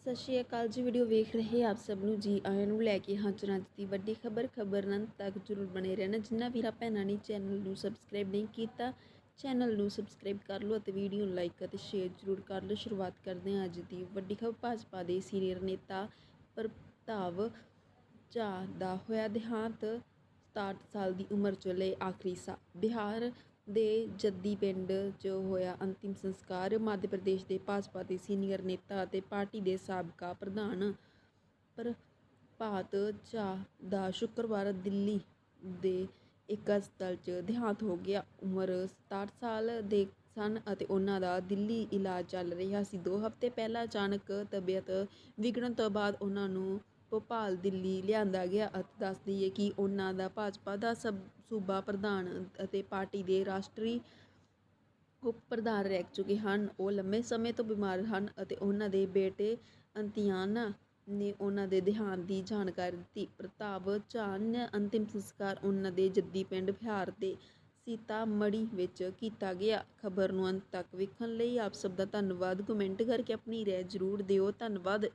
ਸਤਿ ਸ਼੍ਰੀ ਅਕਾਲ ਜੀ, ਵੀਡੀਓ ਵੇਖ ਰਹੇ ਆਪ ਸਭ ਨੂੰ ਜੀ ਆਇਆਂ ਨੂੰ ਲੈ ਕੇ ਹਾਜ਼ਰ ਹਾਂ ਅੱਜ ਦੀ ਵੱਡੀ ਖਬਰ ਖਬਰ ਨਾਲ ਤੱਕ ਜਰੂਰ ਬਣੇ ਰਹਿਣਾ। ਜਿੰਨਾ ਵੀਰਾ ਭੈਣਾਂ ਨੇ ਚੈਨਲ ਨੂੰ ਸਬਸਕ੍ਰਾਈਬ ਨਹੀਂ ਕੀਤਾ, ਚੈਨਲ ਨੂੰ ਸਬਸਕ੍ਰਾਈਬ ਕਰ ਲਓ ਅਤੇ ਵੀਡੀਓ ਨੂੰ ਲਾਈਕ ਅਤੇ ਸ਼ੇਅਰ ਜਰੂਰ ਕਰ ਲਓ। ਸ਼ੁਰੂਆਤ ਕਰਦੇ ਹਾਂ ਅੱਜ ਦੀ ਵੱਡੀ ਖਬਰ। ਭਾਜਪਾ ਦੇ ਸੀਨੀਅਰ ਨੇਤਾ ਪ੍ਰਤਾਪ ਝਾ ਦਾ ਹੋਇਆ ਦੇਹਾਂਤ 67 ਸਾਲ ਦੀ ਉਮਰ 'ਚ ਲਏ ਆਖਰੀ ਸਾਹ ਬਿਹਾਰ ਦੇ ਜੱਦੀ ਪਿੰਡ 'ਚ ਹੋਇਆ ਅੰਤਿਮ ਸੰਸਕਾਰ। ਮੱਧ ਪ੍ਰਦੇਸ਼ ਦੇ ਭਾਜਪਾ ਦੇ ਸੀਨੀਅਰ ਨੇਤਾ ਅਤੇ ਪਾਰਟੀ ਦੇ ਸਾਬਕਾ ਪ੍ਰਧਾਨ ਪ੍ਰਭਾਤ ਝਾ ਦਾ ਸ਼ੁੱਕਰਵਾਰ ਦਿੱਲੀ ਦੇ ਇੱਕ ਹਸਪਤਾਲ 'ਚ ਦੇਹਾਂਤ ਹੋ ਗਿਆ। ਉਮਰ 67 ਸਾਲ ਦੇ ਸਨ ਅਤੇ ਉਹਨਾਂ ਦਾ ਦਿੱਲੀ ਇਲਾਜ ਚੱਲ ਰਿਹਾ ਸੀ। ਦੋ ਹਫ਼ਤੇ ਪਹਿਲਾਂ ਅਚਾਨਕ ਤਬੀਅਤ ਵਿਗੜਨ ਤੋਂ ਬਾਅਦ ਉਹਨਾਂ ਨੂੰ ਭੋਪਾਲ ਦਿੱਲੀ ਲਿਆਂਦਾ ਗਿਆ ਅਤੇ ਦੱਸ ਦਈਏ ਕਿ ਉਹਨਾਂ ਦਾ ਭਾਜਪਾ ਦਾ ਸਬ ਸੂਬਾ ਪ੍ਰਧਾਨ ਅਤੇ ਪਾਰਟੀ ਦੇ ਰਾਸ਼ਟਰੀ ਉਪ ਪ੍ਰਧਾਨ ਰਹਿ ਚੁੱਕੇ ਹਨ। ਉਹ ਲੰਮੇ ਸਮੇਂ ਤੋਂ ਬਿਮਾਰ ਹਨ ਅਤੇ ਉਹਨਾਂ ਦੇ ਬੇਟੇ ਅੰਤਿਆਨਾ ਨੇ ਉਹਨਾਂ ਦੇ ਦੇਹਾਂਤ ਦੀ ਜਾਣਕਾਰੀ ਦਿੱਤੀ। ਪ੍ਰਤਾਪ ਝਾਨ ਅੰਤਿਮ ਸੰਸਕਾਰ ਉਹਨਾਂ ਦੇ ਜੱਦੀ ਪਿੰਡ ਬਿਹਾਰ ਦੇ ਸੀਤਾਮੜੀ ਵਿੱਚ ਕੀਤਾ ਗਿਆ। ਖਬਰ ਨੂੰ ਅੰਤ ਤੱਕ ਵੇਖਣ ਲਈ ਆਪ ਸਭ ਦਾ ਧੰਨਵਾਦ। ਕਮੈਂਟ ਕਰਕੇ ਆਪਣੀ ਰਾਏ ਜ਼ਰੂਰ ਦਿਓ। ਧੰਨਵਾਦ।